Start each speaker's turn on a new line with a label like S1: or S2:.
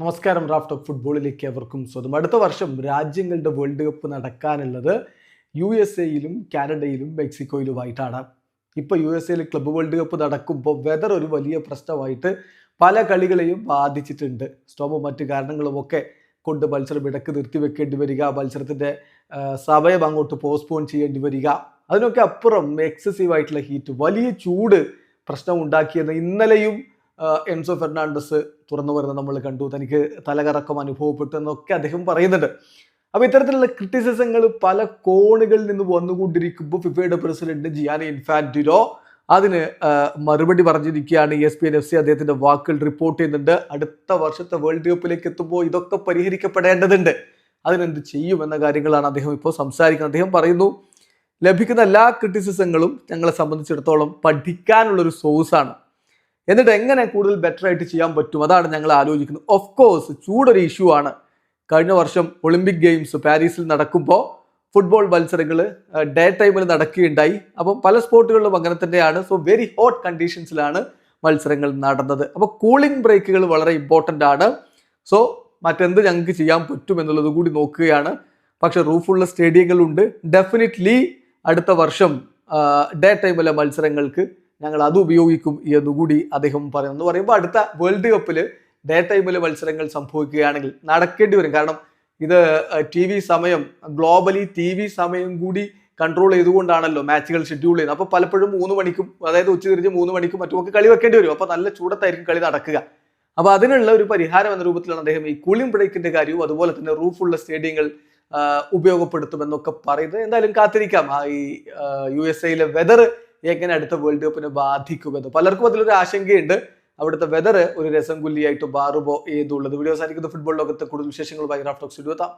S1: നമസ്കാരം raft of ഫുട്ബോളിലേക്ക് അവർക്കും സ്വന്തം അടുത്ത വർഷം രാജ്യങ്ങളുടെ വേൾഡ് കപ്പ് നടക്കാനുള്ളത് യു എസ് എയിലും കാനഡയിലും മെക്സിക്കോയിലുമായിട്ടാണ്. ഇപ്പോൾ യു എസ് എയിൽ ക്ലബ്ബ് വേൾഡ് കപ്പ് നടക്കുമ്പോൾ വെതർ ഒരു വലിയ പ്രശ്നമായിട്ട് പല കളികളെയും ബാധിച്ചിട്ടുണ്ട്. സ്റ്റോമും മറ്റു കാരണങ്ങളും ഒക്കെ കൊണ്ട് മത്സരം ഇടയ്ക്ക് നിർത്തിവെക്കേണ്ടി വരിക മത്സരത്തിന്റെ സമയം അങ്ങോട്ട് പോസ്റ്റ്പോൺ ചെയ്യേണ്ടി വരിക. അതിനൊക്കെ അപ്പുറം എക്സസീവ് ആയിട്ടുള്ള ഹീറ്റ് വലിയ ചൂട് പ്രശ്നം ഉണ്ടാക്കിയെന്ന് ഇന്നലെയും എൻസോ ഫെർണാണ്ടസ് തുറന്നു വരുന്നത് നമ്മൾ കണ്ടു. തനിക്ക് തലകറക്കം അനുഭവപ്പെട്ടു എന്നൊക്കെ അദ്ദേഹം പറയുന്നുണ്ട്. അപ്പൊ ഇത്തരത്തിലുള്ള ക്രിറ്റിസിസങ്ങൾ പല കോണുകളിൽ നിന്ന് വന്നുകൊണ്ടിരിക്കുമ്പോൾ ഫിഫയുടെ പ്രസിഡന്റ് ജിയാനി ഇൻഫാന്റിനോ അതിന് മറുപടി പറഞ്ഞിരിക്കുകയാണ്. S P N F C അദ്ദേഹത്തിന്റെ വാക്കുകൾ റിപ്പോർട്ട് ചെയ്യുന്നുണ്ട്. അടുത്ത വർഷത്തെ വേൾഡ് കപ്പിലേക്ക് എത്തുമ്പോൾ ഇതൊക്കെ പരിഹരിക്കപ്പെടേണ്ടതുണ്ട്. അതിനെന്ത് ചെയ്യും എന്ന കാര്യങ്ങളാണ് അദ്ദേഹം ഇപ്പോൾ സംസാരിക്കുന്നത്. അദ്ദേഹം പറയുന്നു ലഭിക്കുന്ന എല്ലാ ക്രിറ്റിസിസങ്ങളും ഞങ്ങളെ സംബന്ധിച്ചിടത്തോളം പഠിക്കാനുള്ളൊരു സോഴ്സാണ് എന്നിട്ട് എങ്ങനെ കൂടുതൽ ബെറ്റർ ആയിട്ട് ചെയ്യാൻ പറ്റും അതാണ് ഞങ്ങൾ ആലോചിക്കുന്നത്. ഓഫ് കോഴ്സ് ചൂടൊരു ഇഷ്യൂ ആണ്. കഴിഞ്ഞ വർഷം ഒളിമ്പിക് ഗെയിംസ് പാരീസിൽ നടക്കുമ്പോൾ ഫുട്ബോൾ മത്സരങ്ങൾ ഡേ ടൈമിൽ നടക്കുകയുണ്ടായി. അപ്പം പല സ്പോർട്ടുകളിലും അങ്ങനെ തന്നെയാണ്. സോ വെരി ഹോട്ട് കണ്ടീഷൻസിലാണ് മത്സരങ്ങൾ നടന്നത്. അപ്പോൾ കൂളിംഗ് ബ്രേക്കുകൾ വളരെ ഇമ്പോർട്ടന്റ് ആണ്. സോ മറ്റെന്ത് ഞങ്ങൾക്ക് ചെയ്യാൻ പറ്റും എന്നുള്ളത് കൂടി നോക്കുകയാണ്. പക്ഷേ റൂഫുള്ള സ്റ്റേഡിയങ്ങളുണ്ട്. ഡെഫിനറ്റ്ലി അടുത്ത വർഷം ഡേ ടൈമിലെ മത്സരങ്ങൾക്ക് ഞങ്ങൾ അത് ഉപയോഗിക്കും എന്നുകൂടി അദ്ദേഹം പറയുന്നു. എന്ന് പറയുമ്പോൾ അടുത്ത വേൾഡ് കപ്പിൽ ഡേ ടൈമിൽ മത്സരങ്ങൾ സംഭവിക്കുകയാണെങ്കിൽ നടക്കേണ്ടി വരും. കാരണം ഇത് ടി വി സമയം ഗ്ലോബലി ടി വി സമയം കൂടി കൺട്രോൾ ചെയ്തുകൊണ്ടാണല്ലോ മാച്ചുകൾ ഷെഡ്യൂൾ ചെയ്യുന്നത്. അപ്പോൾ പലപ്പോഴും മൂന്ന് മണിക്കും അതായത് ഉച്ചതിരിഞ്ഞ് മൂന്ന് മണിക്കും മറ്റുമൊക്കെ കളി വെക്കേണ്ടി വരും. അപ്പോൾ നല്ല ചൂടത്തായിരിക്കും കളി നടക്കുക. അപ്പോൾ അതിനുള്ള ഒരു പരിഹാരം എന്ന രൂപത്തിലാണ് അദ്ദേഹം ഈ കൂളിംഗ് ബ്രേക്കിന്റെ കാര്യവും അതുപോലെ തന്നെ റൂഫുള്ള സ്റ്റേഡിയങ്ങൾ ഉപയോഗപ്പെടുത്തുമെന്നൊക്കെ പറയുന്നത്. എന്തായാലും കാത്തിരിക്കാം. ആ ഈ യു എസ് എയിലെ വെതർ എങ്ങനെ അടുത്ത വേൾഡ് കപ്പിനെ ബാധിക്കുമെന്ന് പലർക്കും അതിലൊരു ആശങ്കയുണ്ട്. അവിടുത്തെ വെതർ ഒരു രസം കുല്ലിയായിട്ട് മാറുമോ എന്നുള്ളത് വീഡിയോ സാധിക്കുന്ന ഫുട്ബോൾ ലോകത്തെ കൂടുതൽ വിശേഷങ്ങളുമായി റാഫ്റ്റോക്സ് എത്താം